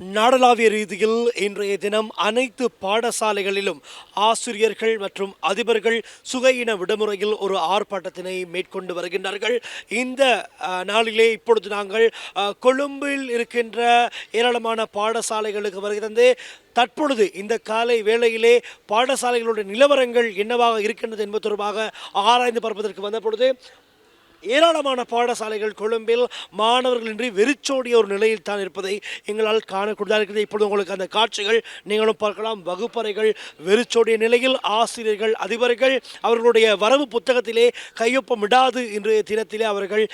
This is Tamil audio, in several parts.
நாடளாவிய ரீதியில் இன்றைய தினம் அனைத்து பாடசாலைகளிலும் ஆசிரியர்கள் மற்றும் அதிபர்கள் சுகையின விடுமுறையில் ஒரு ஆர்ப்பாட்டத்தினை மேற்கொண்டு வருகின்றார்கள். இந்த நாளிலே இப்பொழுது நாங்கள் கொழும்பில் இருக்கின்ற ஏராளமான பாடசாலைகளுக்கு வருகிறது. தற்பொழுது இந்த காலை வேளையிலே பாடசாலைகளுடைய நிலவரங்கள் என்னவாக இருக்கின்றது என்பது தொடர்பாக ஆராய்ந்து பார்ப்பதற்கு வந்த பொழுது ஏராளமான பாடசாலைகள் கொழும்பில் மாணவர்களின்றி வெறிச்சோடிய ஒரு நிலையில் தான் இருப்பதை எங்களால் காணக்கூடியதாக இருக்கிறது இப்பொழுது உங்களுக்கு அந்த காட்சிகள் நீங்களும் பார்க்கலாம். வகுப்பறைகள் வெறிச்சோடிய நிலையில் ஆசிரியர்கள் அதிபர்கள் அவர்களுடைய வரவு புத்தகத்திலே கையொப்பமிடாது இன்றைய தினத்திலே அவர்கள்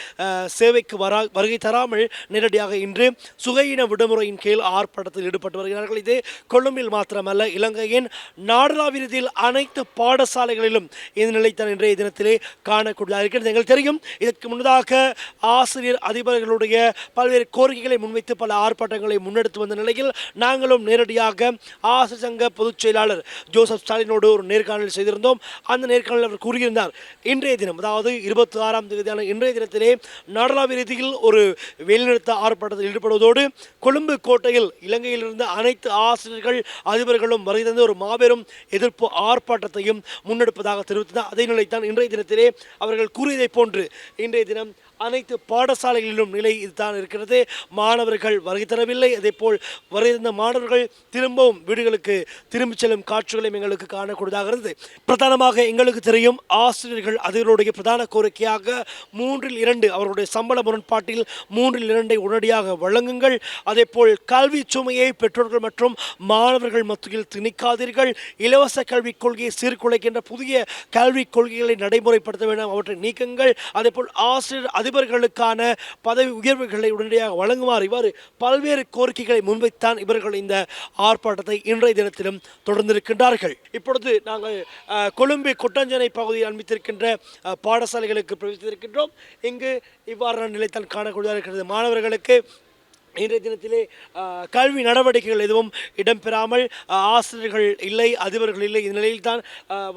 சேவைக்கு வரா வருகை தராமல் நேரடியாக இன்று சுகையின விடுமுறையின் கீழ் ஆர்ப்பாட்டத்தில் ஈடுபட்டு வருகிறார்கள். இது கொழும்பில் மாத்திரமல்ல இலங்கையின் நாடளாவிரதியில் அனைத்து பாடசாலைகளிலும் இந்த நிலைத்தான் இன்றைய தினத்திலே காணக்கூடியதாக இருக்கிறது. எங்களுக்கு தெரியும் இதற்கு முன்னதாக ஆசிரியர் அதிபர்களுடைய பல்வேறு கோரிக்கைகளை முன்வைத்து பல ஆர்ப்பாட்டங்களை முன்னெடுத்து வந்த நிலையில் நாங்களும் நேரடியாக ஆசிரியர் சங்க பொதுச் செயலாளர் ஜோசப் ஸ்டாலினோடு ஒரு நேர்காணல் செய்திருந்தோம். அந்த நேர்காணலில் அவர் கூறியிருந்தார் இன்றைய தினம் அதாவது இருபத்தி ஆறாம் தேதியான இன்றைய தினத்திலே நாடளாவிய ரீதியில் ஒரு வெளிநிறுத்த ஆர்ப்பாட்டத்தில் ஈடுபடுவதோடு கொழும்பு கோட்டையில் இலங்கையிலிருந்து அனைத்து ஆசிரியர்கள் அதிபர்களும் வருகை தந்து ஒரு மாபெரும் எதிர்ப்பு ஆர்ப்பாட்டத்தையும் முன்னெடுப்பதாக தெரிவித்தனர். அதே நிலைத்தான் இன்றைய தினத்திலே அவர்கள் கூறியதைப் போன்று இன்றைய தினம் அனைத்து பாடசாலைகளிலும் நிலை இதுதான் இருக்கிறது. மாணவர்கள் வருகை தரவில்லை. அதேபோல் போல் தந்த மாணவர்கள் திரும்பவும் வீடுகளுக்கு திரும்பிச் செல்லும் காட்சிகளையும் எங்களுக்கு காணக்கூடியதாக இருந்தது. பிரதானமாக எங்களுக்கு தெரியும் ஆசிரியர்கள் அதனுடைய பிரதான கோரிக்கையாக மூன்றில் இரண்டு அவர்களுடைய சம்பள முரண்பாட்டில் மூன்றில் இரண்டை உடனடியாக வழங்குங்கள். அதேபோல் கல்வி சுமையை பெற்றோர்கள் மற்றும் மாணவர்கள் மத்தியில் திணிக்காதீர்கள். இலவச கல்விக் கொள்கையை சீர்குலைக்கின்ற புதிய கல்விக் கொள்கைகளை நடைமுறைப்படுத்த வேண்டும். அவற்றை நீக்குங்கள். அதேபோல் ஆசிரியர் அதிபர்களுக்கான பதவி உயர்வுகளை உடனடியாக வழங்குமாறு இவ்வாறு பல்வேறு கோரிக்கைகளை முன்வைத்தான் இவர்கள் இந்த ஆர்ப்பாட்டத்தை இன்றைய தினத்திலும் தொடர்ந்திருக்கின்றார்கள். இப்பொழுது நாங்கள் கொழும்பு கொட்டஞ்சனை பகுதியில் அனுமதித்திருக்கின்ற பாடசாலைகளுக்கு பிரவேசித்திருக்கின்றோம். இங்கு இவ்வாறான நிலைத்தான் காணக்கூடியதாக இருக்கிறது. மாணவர்களுக்கு இன்றைய தினத்திலே கல்வி நடவடிக்கைகள் எதுவும் இடம்பெறாமல் ஆசிரியர்கள் இல்லை அதிபர்கள் இல்லை இந்த நிலையில் தான்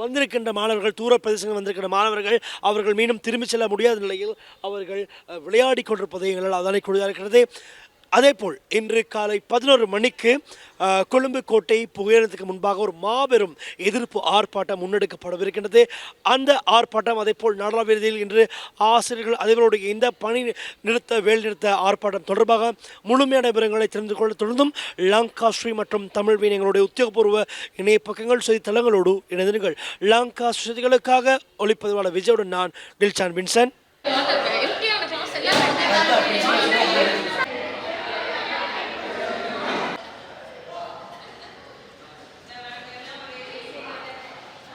வந்திருக்கின்ற மாணவர்கள் தூர பிரதேசங்கள் வந்திருக்கின்ற மாணவர்கள் அவர்கள் மீண்டும் திரும்பிச் செல்ல முடியாத நிலையில் அவர்கள் விளையாடி கொண்டிருப்பதை எங்களால் அதனைக்கூடியதாக இருக்கிறது. அதேபோல் இன்று காலை பதினோரு மணிக்கு கொழும்பு கோட்டை புகையிறதுக்கு முன்பாக ஒரு மாபெரும் எதிர்ப்பு ஆர்ப்பாட்டம் முன்னெடுக்கப்படவிருக்கின்றது. அந்த ஆர்ப்பாட்டம் அதேபோல் நாடாளுமன்றத்தில் இன்று ஆசிரியர்கள் அதிபருடைய இந்த பணி நிறுத்த வேலை நிறுத்த ஆர்ப்பாட்டம் தொடர்பாக முழுமையான விவரங்களை தெரிந்து கொள்ள தொடர்ந்தும் லங்கா ஸ்ரீ மற்றும் தமிழ் எங்களுடைய உத்தியோகபூர்வ இணைய பக்கங்கள் செய்தித்தளங்களோடு இணைந்திருங்கள். லங்கா செய்திகளுக்காக ஒளிப்பதிவாளர் விஜயுடன் நான் டில்சான் வின்சன்.